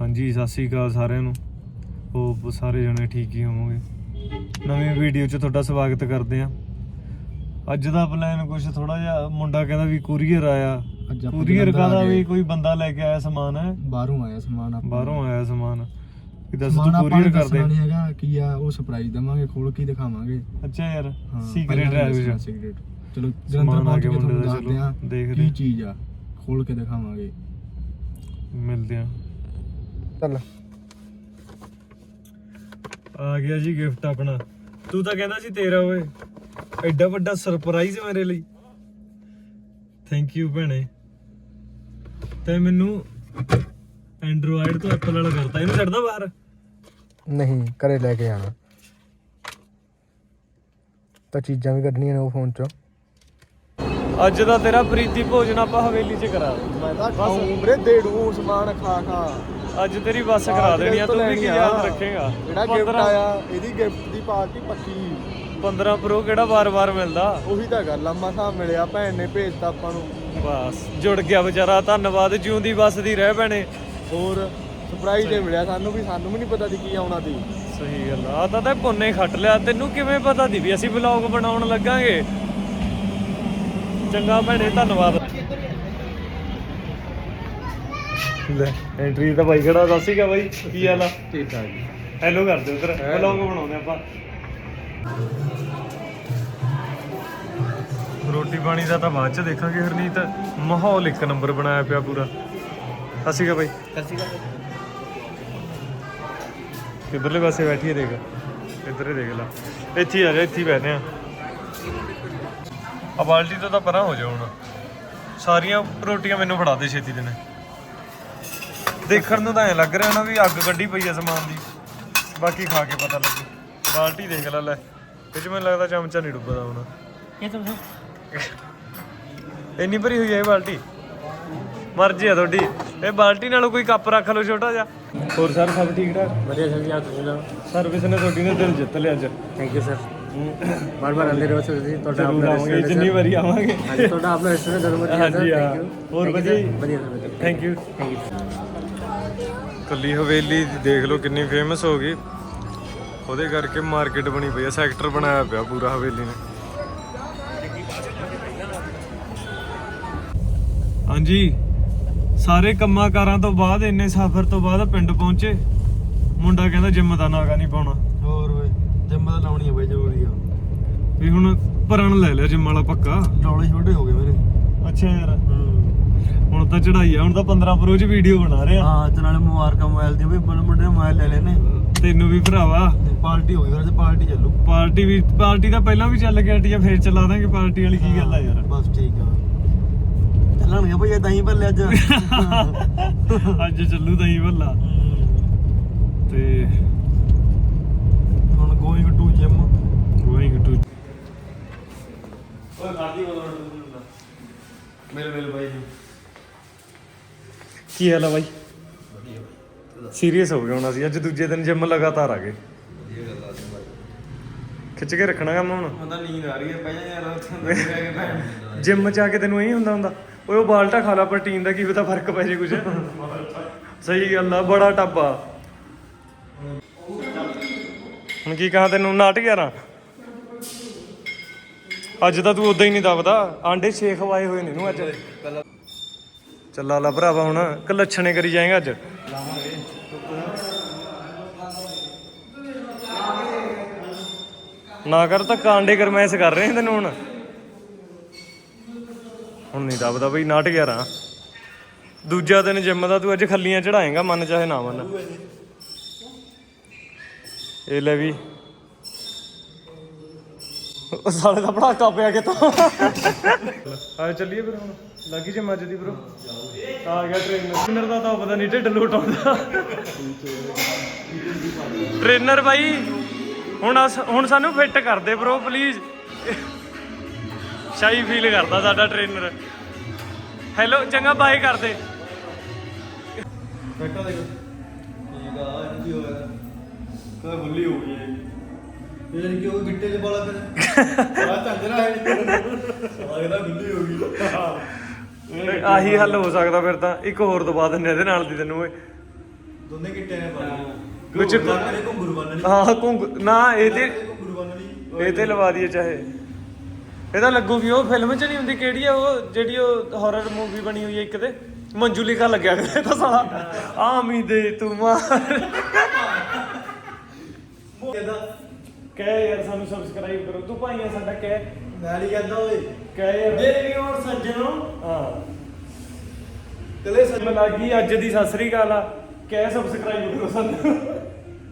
ਹਾਂਜੀ ਸਤਿ ਸ੍ਰੀ ਅਕਾਲ ਸਾਰਿਆਂ ਨੂੰ। ਹੋਪ ਸਾਰੇ ਜਣੇ ਠੀਕ ਹੀ ਹੋਵੋਗੇ। ਨਵੀਂ ਵੀਡੀਓ 'ਚ ਤੁਹਾਡਾ ਸਵਾਗਤ ਕਰਦੇ ਆ ਅੱਜ ਦਾ ਪਲਾਨ ਕੁਝ ਥੋੜਾ ਜਿਹਾ ਮੁੰਡਾ ਕਹਿੰਦਾ ਵੀ ਕੁਰੀਅਰ ਆਇਆ। ਅੱਜ ਆਪਾਂ ਕੁਰੀਅਰ ਜਲੰਧਰ ਆ ਕਾਹਦਾ ਗਏ। ਵੀ ਕੋਈ ਬੰਦਾ ਲੈ ਕੇ ਆਇਆ ਸਮਾਨ ਹੈ? ਬਾਹਰੋਂ ਆਇਆ ਸਮਾਨ ਆਪਾਂ। ਬਾਹਰੋਂ ਆਇਆ ਸਮਾਨ। ਕਿ ਦੱਸ ਸਮਾਨ ਤੂੰ ਆਪਾਂ ਕੁਰੀਅਰ ਨੇ ਕਰਦੇ। ਦੱਸਣਾ ਨਹੀਂ ਹੈਗਾ ਕੀ ਆ ਉਹ ਸਰਪ੍ਰਾਈਜ਼ ਦਵਾਂਗੇ ਖੋਲ ਕੇ ਹੀ ਦਿਖਾਵਾਂਗੇ। ਅੱਛਾ ਯਾਰ ਸੀਕ੍ਰੀਟ ਹੈ ਕੁਝ secret। ਚਲੋ ਸਮਾਨ ਜਲੰਧਰ ਆ ਪਹੁੰਚ ਗਿਆ ਕੇ ਮੁੰਡੇ ਤੁਹਾਨੂੰ ਦਾ, ਦੱਸਦੇ ਆ ਦੇਖਦੇ ਕੀ ਆ। ਚੀਜ਼ ਆ ਖੋਲ ਕੇ ਦਿਖਾਵਾਂਗੇ। ਮਿਲਦੇ ਆ ਚੱਲ। ਆ ਗਿਆ ਜੀ ਗਿਫਟ ਆਪਣਾ। ਤੂੰ ਤਾਂ ਕਹਿੰਦਾ ਸੀ ਤੇਰਾ ਓਏ। ਐਡਾ ਵੱਡਾ ਸਰਪ੍ਰਾਈਜ਼ ਮੇਰੇ ਲਈ। ਥੈਂਕ ਯੂ ਭੈਣੇ। ਤੇ ਮੈਨੂੰ ਐਂਡਰੋਇਡ ਤੋਂ ਐਪਲ ਵਾਲਾ ਕਰਤਾ। ਇਹਨੂੰ ਛੱਡਦਾ ਬਾਹਰ। ਨਹੀਂ ਘਰੇ ਲੈ ਕੇ ਆਣਾ ਤਾਂ ਚੀਜ਼ਾਂ ਵੀ ਕੱਢਣੀਆਂ ਨੇ ਉਹ ਫੋਨ ਚੋਂ। ਅੱਜ ਦਾ ਤੇਰਾ ਪ੍ਰੀਤੀ ਭੋਜਨ ਆਪਾਂ ਹਵੇਲੀ 'ਚ ਕਰਾ ਮੈਂ ਤਾਂ ਖਾਉਂ ਵੀਰੇ ਦੇੜੂ ਸਮਾਨ ਖਾ ਖਾ ਅੱਜ ਤੇਰੀ ਬੱਸ ਕਰਾ ਦੇਣੀ ਆ ਤੂੰ ਵੀ ਕੀ ਯਾਦ ਰੱਖੇਗਾ? ਜਿਹੜਾ ਗਿਫਟ 15 ਆਇਆ ਇਹਦੀ ਗਿਫਟ ਦੀ ਪਾਰਟੀ ਪੱਕੀ। 15 ਪ੍ਰੋ ਕਿਹੜਾ ਵਾਰ-ਵਾਰ ਮਿਲਦਾ? ਉਹੀ ਤਾਂ ਗੱਲ ਆ ਮਸਾ ਮਿਲਿਆ ਭੈਣ ਨੇ ਭੇਜਤਾ ਆਪਾਂ ਨੂੰ। ਬਸ ਜੁੜ ਗਿਆ ਵਿਚਾਰਾ ਧੰਨਵਾਦ ਜਿਉਂਦੀ ਵੱਸਦੀ ਰਹਿ ਭੈਣੇ। ਹੋਰ ਸਰਪ੍ਰਾਈਜ਼ ਦੇ ਮਿਲਿਆ ਸਾਨੂੰ ਵੀ ਸਾਨੂੰ ਵੀ ਨਹੀਂ ਪਤਾ ਸੀ ਕੀ ਆਉਣਾ ਸੀ। ਸਹੀ ਗੱਲ ਆ ਤਾਂ ਤੇ ਪੁੰਨੇ ਖੱਟ ਲਿਆ ਤੈਨੂੰ ਕਿਵੇਂ ਪਤਾ ਦੀ ਵੀ ਅਸੀਂ ਵਲੌਗ ਬਣਾਉਣ ਲੱਗਾਂਗੇ? ਚੰਗਾ ਭੈਣੇ ਧੰਨਵਾਦ। ਲੈ ਐਂਟਰੀ ਤਾਂ ਬਾਈ ਖੜਾ ਦੱਸ ਸੀਗਾ ਬਾਈ ਕੀ ਹਾਲ ਆ? ਠੀਕ ਆ ਜੀ। ਹੈਲੋ ਕਰ ਦਿਓ ਉਧਰ ਵਲੌਗ ਬਣਾਉਂਦੇ ਆਪਾਂ। ਰੋਟੀ ਪਾਣੀ ਦਾ ਤਾਂ ਬਾਅਦ ਚ ਦੇਖਾਂਗੇ ਹਰਨੀਤ। ਮਾਹੌਲ ਇੱਕ ਨੰਬਰ ਬਣਾਇਆ ਪਿਆ ਪੂਰਾ। ਕਾ ਬਾਈ। ਕਿੱਧਰਲੇ ਪਾਸੇ ਬੈਠੀ ਹੈ ਦੇਖ। ਇੱਧਰ ਹੀ ਦੇਖ ਲੈ। ਇੱਥੇ ਆ ਜਾ ਇੱਥੇ ਬੈਠੇ ਆ। ਆ ਬਾਲਟੀ ਤੋਂ ਤਾਂ ਪਰਾਂ ਹੋ ਜਾ ਹੁਣ। ਸਾਰੀਆਂ ਰੋਟੀਆਂ ਮੈਨੂੰ ਫੜਾ ਦੇ ਛੇਤੀ ਦੇ ਨੇ। ਦੇਖਣ ਨੂੰ ਤਾਂ ਐ ਲੱਗ ਰਿਹਾ ਨਾ ਵੀ ਅੱਗ ਕੱਢੀ ਪਈ ਆ ਸਮਾਨ ਦੀ। ਬਾਕੀ ਖਾ ਕੇ ਪਤਾ ਲੱਗੂ। ਬਾਲਟੀ ਦੇਖ ਲੈ ਲੈ। ਇਹ ਚ ਮੈਨੂੰ ਲੱਗਦਾ ਚਮਚਾ ਨਹੀਂ ਡੁੱਬਦਾ ਹੁਣ। ਇਹ ਤਾਂ ਇੰਨੀ ਭਰੀ ਹੋਈ ਇਹ ਬਾਲਟੀ? ਮਰਜ਼ੀ ਆ ਤੁਹਾਡੀ। ਇਹ ਬਾਲਟੀ ਨਾਲੋਂ ਕੋਈ ਕੱਪ ਰੱਖ ਲਓ ਛੋਟਾ ਜਿਹਾ। ਹੋਰ ਸਰ ਸਭ ਠੀਕ ਠਾਕ? ਵਧੀਆ ਸਰ ਜੀ ਆਪ ਤੁਸੀਂ ਸੁਣਾਓ? ਸਰਵਿਸ ਨੇ ਤੁਹਾਡੀ ਨੇ ਦਿਲ ਜਿੱਤ ਲਿਆ ਅੱਜ। ਥੈਂਕ ਯੂ ਸਰ ਬਾਰ ਬਾਰ ਆਉਂਦੇ ਰਹੋ ਸਰ ਜੀ ਤੁਹਾਡਾ ਆਪਣਾ ਹੈ ਜਿੰਨੀ। ਵਾਰੀ ਆਵਾਂਗੇ। ਹਾਂਜੀ ਤੁਹਾਡਾ ਆਪਣਾ ਰੈਸਟੋਰੈਂਟ ਜ਼ਰੂਰ ਵਧੀਆ ਹਾਂਜੀ, ਸਰ ਹਾਂ। ਥੈਂਕ ਯੂ ਹੋਰ ਵਧੀਆ ਜੀ? ਵਧੀਆ ਸਰ ਵਧੀਆ। ਥੈਂਕ ਯੂ ਥੈਂਕ ਯੂ ਕੱਲੀ ਹਵੇਲੀ ਦੇਖ ਲਓ ਕਿੰਨੀ ਫੇਮਸ ਹੋ ਗਈ। ਉਹਦੇ ਕਰਕੇ ਮਾਰਕੀਟ ਬਣੀ ਪਈ ਆ ਸੈਕਟਰ ਬਣਾਇਆ ਪਿਆ ਪੂਰਾ ਹਵੇਲੀ ਨੇ। ਹਾਂਜੀ ਸਾਰੇ ਕੰਮਾਂ ਕਾਰਾਂ ਤੋਂ ਬਾਅਦ ਇੰਨੇ ਸਫ਼ਰ ਤੋਂ ਬਾਅਦ ਪਿੰਡ ਪਹੁੰਚੇ। ਮੁੰਡਾ ਕਹਿੰਦਾ ਜਿੰਮ ਦਾ ਨਾਗਾ ਨਹੀਂ ਪਾਉਣਾ। ਹੋਰ ਓਏ ਜਿੰਮ ਤਾਂ ਲਾਉਣੀ ਆ ਬਈ ਜ਼ਰੂਰੀ ਆ। ਵੀ ਹੁਣ ਭਰਨ ਲੈ ਲਿਆ ਜਿੰਮ ਵਾਲਾ ਪੱਕਾ। ਡੋਲੇ ਛੋਟੇ ਹੋ ਗਏ ਮੇਰੇ। ਅੱਛਾ ਯਾਰ। ਹੁਣ ਤਾਂ ਚੜਾਈ ਆ ਹੁਣ ਤਾਂ 15 ਪ੍ਰੋ ਚ ਵੀਡੀਓ ਬਣਾ ਰਹੇ। ਆ ਹਾਂ ਤੇ ਨਾਲੇ ਮੁਬਾਰਕਾਂ ਮੋਬਾਈਲ ਦੀ ਬਈ ਬਣ ਮੁੰਡੇ ਮੋਬਾਈਲ ਲੈ ਲੈਨੇ ਤੈਨੂੰ ਵੀ ਭਰਾਵਾ। ਤੇ ਪਾਰਟੀ ਹੋ ਗਈ ਫਿਰ ਤੇ ਪਾਰਟੀ ਚੱਲੂ। ਪਾਰਟੀ ਵੀ ਪਾਰਟੀ ਤਾਂ ਪਹਿਲਾਂ ਵੀ ਚੱਲ ਗਿਆ ਟੀਆ ਫੇਰ ਚਲਾ ਦਾਂਗੇ ਪਾਰਟੀ ਵਾਲੀ ਕੀ ਗੱਲ ਆ ਯਾਰ। ਬਸ ਠੀਕ ਆ। ਚੱਲਣਗੇ ਬਈ ਇਹ ਤਾਂ ਹੀ ਭੱਲੇ ਅੱਜ। ਅੱਜ ਚੱਲੂ ਤਾਂ ਹੀ ਭੱਲਾ। ਤੇ ਹੁਣ going to gym going to ਓਏ ਗਾਦੀ ਮਿਲ ਮਿਲ ਬਾਈ ਜੀ ਕੀ ਹਾਲ ਆ ਬਾਈ? ਸੀਰੀਅਸ ਹੋ ਗਏ ਹੁਣ ਅਸੀਂ ਅੱਜ ਦੂਜੇ ਦਿਨ ਜਿਮ ਲਗਾਤਾਰ ਆ ਗਏ। ਖਿੱਚ ਕੇ ਰੱਖਣਾ ਕੰਮ ਹੁਣ? ਪਤਾ ਨੀਂਦ ਆ ਰਹੀ ਹੈ ਪਹਿਲਾਂ ਯਾਰ ਉੱਥੇ ਜਿਮ ਚ ਆ ਕੇ ਤੈਨੂੰ ਇਹੀ ਹੁੰਦਾ ਹੁੰਦਾ? ਓਏ ਉਹ ਬਾਲਟਾ ਖਾ ਲਾ ਪ੍ਰੋਟੀਨ ਦਾ ਕੀ ਪਤਾ ਫ਼ਰਕ ਪੈ ਜੇ ਕੁਝ ਸਹੀ ਗੱਲ ਆ ਬੜਾ ਟੱਬਾ। ਹੁਣ ਕੀ ਕਹਾਂ ਤੈਨੂੰ ਨਾਟ 11 ਅੱਜ ਤਾਂ ਤੂੰ ਉਦਾਂ ਹੀ ਨਹੀਂ ਦਬਦਾ ਆਂਡੇ ਛੇ ਖਵਾਏ ਹੋਏ ਨੇ ਨੂੰ ਅੱਜ। ਚੱਲਾ ਲਾ ਭਰਾਵਾ ਹੁਣ ਕਲੱਛਣੇ ਕਰੀ ਜਾਏਗਾ ਅੱਜ? ਨਾ ਕਰ ਤਾਂ ਕਾਂਡੇ ਗਰਮੈਸ ਕਰ ਰਹੇ ਤੈਨੂੰ ਹੁਣ। ਹੁਣ ਨਹੀਂ ਦਬਦਾ ਬਈ, ਨਾਟ 11 ਦੂਜਾ ਦਿਨ ਜਿੰਮ ਦਾ ਤੂੰ ਅੱਜ ਖੱਲੀਆਂ ਚੜਾਏਗਾ ਮਨ ਚਾਹੇ ਨਾ ਮੰਨ। ਇਹ ਲੈ ਵੀ। ਉਹ ਸਾਲੇ ਦਾ ਪੜਾਕਾ ਪਿਆ ਕਿਤੋਂ ਆ ਚੱਲੀਏ ਫਿਰ ਹੁਣ। ਲੱਗੀ ਜੇ ਮੱਝ ਦੀ ਬਰੋ ਆ ਗਿਆ ਟ੍ਰੇਨਰ ਟ੍ਰੇਨਰ ਦਾ ਤਾਂ ਪਤਾ ਨਹੀਂ ਢਿੱਡ ਲੋਟ ਆਉਂਦਾ। ਟ੍ਰੇਨਰ ਬਾਈ ਹੁਣ ਹੁਣ ਸਾਨੂੰ ਫਿੱਟ ਕਰ ਦੇ ਬ్రో ਪਲੀਜ਼ ਸ਼ਾਈ ਫੀਲ ਕਰਦਾ ਸਾਡਾ ਟ੍ਰੇਨਰ ਹੈਲੋ ਚੰਗਾ ਬਾਏ ਕਰ ਦੇ ਬੈਠਾ ਦੇਖ। ਠੀਕ ਆ ਇਹਨੂੰ ਕੀ ਹੋਇਆ? ਕਦੇ ਬੁੱਲੀ ਹੋ ਗਈ ਇਹ ਯਾਨੀ ਕਿ ਉਹ ਗਿੱਟੇ ਚ ਬਾਲਾ ਕਰ ਆ ਝੰਜਰਾ ਹੈ। ਲੱਗਦਾ ਬੁੱਲੀ ਹੋ ਗਈ। ਆਹੀ ਹੱਲ ਹੋ ਸਕਦਾ ਫਿਰ ਤਾਂ। ਇੱਕ ਹੋਰ ਦਬਾ ਦਿੰਨੇ ਇਹਦੇ ਨਾਲ ਦੀ ਤੈਨੂੰ ਓਏ। ਦੋਨੇ ਗਿੱਟੇ ਨੇ ਪਾਣੀ ਵਿੱਚ ਘੁੰਗਰੂ ਬੰਨ ਲਈ ਹਾਂ ਘੁੰਗ ਨਾ ਇਹ ਤੇ ਘੁੰਗਰੂ ਬੰਨ ਲਈ ਇਹ ਤੇ ਲਵਾ ਦਈਏ ਚਾਹੇ। ਇਹ ਤਾਂ ਲੱਗੂਗੀ। ਉਹ ਫਿਲਮ ਚ ਨਹੀਂ ਹੁੰਦੀ। ਕਿਹੜੀ ਆ ਉਹ? ਜਿਹੜੀ ਉਹ ਹਾਰਰ ਮੂਵੀ ਬਣੀ ਹੋਈ ਹੈ ਇੱਕ ਤੇ। ਮੰਜੂਲਿਕਾ ਲੱਗਿਆ ਕਰੇ ਤਾਂ ਸਾਲਾ। ਆਮੀ ਦੇ ਤੂੰ ਮਾਰ। ਕਹਿੰਦਾ ਕਹਿ ਯਾਰ ਸਾਨੂੰ ਸਬਸਕ੍ਰਾਈਬ ਕਰੋ। ਤੂੰ ਭਾਈਆ ਸਾਡਾ ਕਹਿ। ਨਹੀਂ ਕਹਿੰਦਾ ਓਏ। ਕਹਿ ਯਾਰ। ਦੇਵੀ ਔਰ ਸੱਜਣੋ। ਹਾਂ। ਕਲੇ ਮੈਂ ਲੱਗੀ ਅੱਜ ਦੀ ਸਤਿ ਸ੍ਰੀ ਅਕਾਲ ਆ। ਕਹਿ ਸਬਸਕ੍ਰਾਈਬ ਕਰੋ ਸਾਨੂੰ।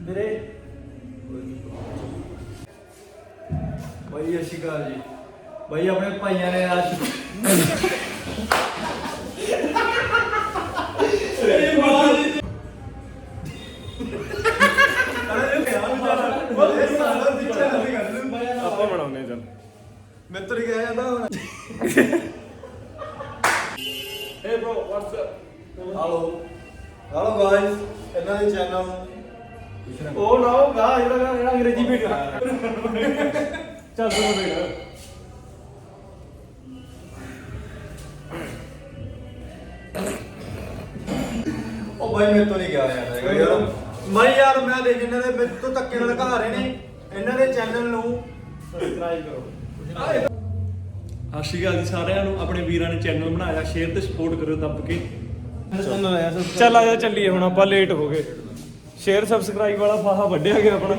ਵੀਰੇ। ਬਾਈ ਅਸ਼ੀ ਅਕਾਲ ਜੀ। ਬਾਈ ਆਪਣੇ ਭਾਈਆਂ ਨੇ ਅੱਜ ਬਣਾਉਂਦੇ ਚੱਲ ਮਿੱਤਰ ਤਾਂ ਗਿਆ ਜਾਂਦਾ ਹੁਣ। Hey bro what's up hello hello guys ਇਹਨਾਂ ਦੇ ਚੈਨਲ ਉਹ ਨਾ ਉਹ ਗਾ ਜਿਹੜਾ ਜਿਹੜਾ ਅੰਗਰੇਜ਼ੀ ਵੀ ਚੱਲ ਤੂੰ ਬੇਟ ਉਹ ਬਾਈ ਮੇਰੇ ਤੋਂ ਨਹੀਂ ਗਿਆ ਜਾਂਦਾ ਯਾਰ। ਮੈਂ ਯਾਰ, ਮੈਂ ਦੇਖ ਇਹਨਾਂ ਦੇ ਮੇਰੇ ਤੋਂ ਧੱਕੇ ਨਾਲ ਘਾ ਰਹੇ ਨੇ ਇਹਨਾਂ ਦੇ ਚੈਨਲ ਨੂੰ ਸਬਸਕ੍ਰਾਈਬ ਕਰੋ। ਸਤਿ ਸ਼੍ਰੀ ਅਕਾਲ ਜੀ ਸਾਰਿਆਂ ਨੂੰ। ਆਪਣੇ ਵੀਰਾਂ ਨੇ ਚੈਨਲ ਬਣਾਇਆ ਸ਼ੇਅਰ ਤੇ ਸਪੋਰਟ ਕਰਿਓ ਦੱਬ ਕੇ। ਚੱਲ ਆ ਜਾ, ਚੱਲੀਏ ਹੁਣ ਆਪਾਂ ਲੇਟ ਹੋ ਗਏ। ਸ਼ੇਅਰ ਸਬਸਕ੍ਰਾਈਬ ਵਾਲਾ ਫਾਹਾ ਵੱਢਿਆ ਗਿਆ ਆਪਣਾ।